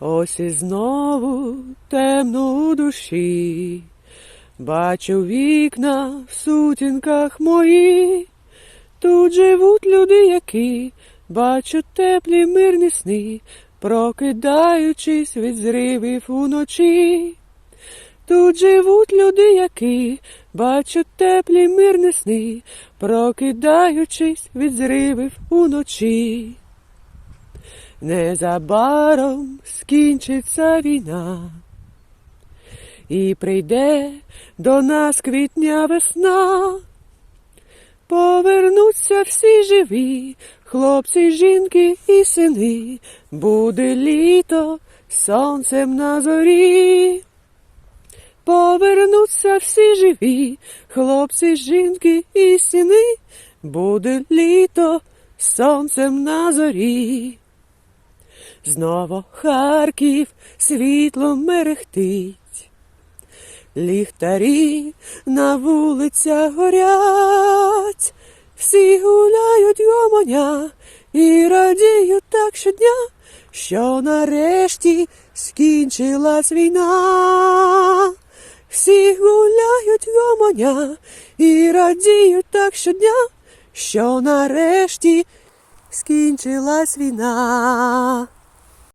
Ось і знову темно у душі. Бачу вікна в сутінках мої. Тут живуть люди, які бачу теплі мирні сни, прокидаючись від зривів уночі. Тут живуть люди, які бачать теплі мирні сни, прокидаючись від зривів уночі. Незабаром скінчиться війна, і прийде до нас квітня весна. Повернуться всі живі, хлопці, жінки і сини, буде літо сонцем на зорі. Повернуться всі живі, хлопці, жінки і сини, буде літо сонцем на зорі. Знову Харків світлом мерехтить, ліхтарі на вулицях горять, всі гуляють гомоня і радіють так щодня, що нарешті скінчилась війна. Всі гуляють гомоня і радіють так щодня, що нарешті скінчилась війна.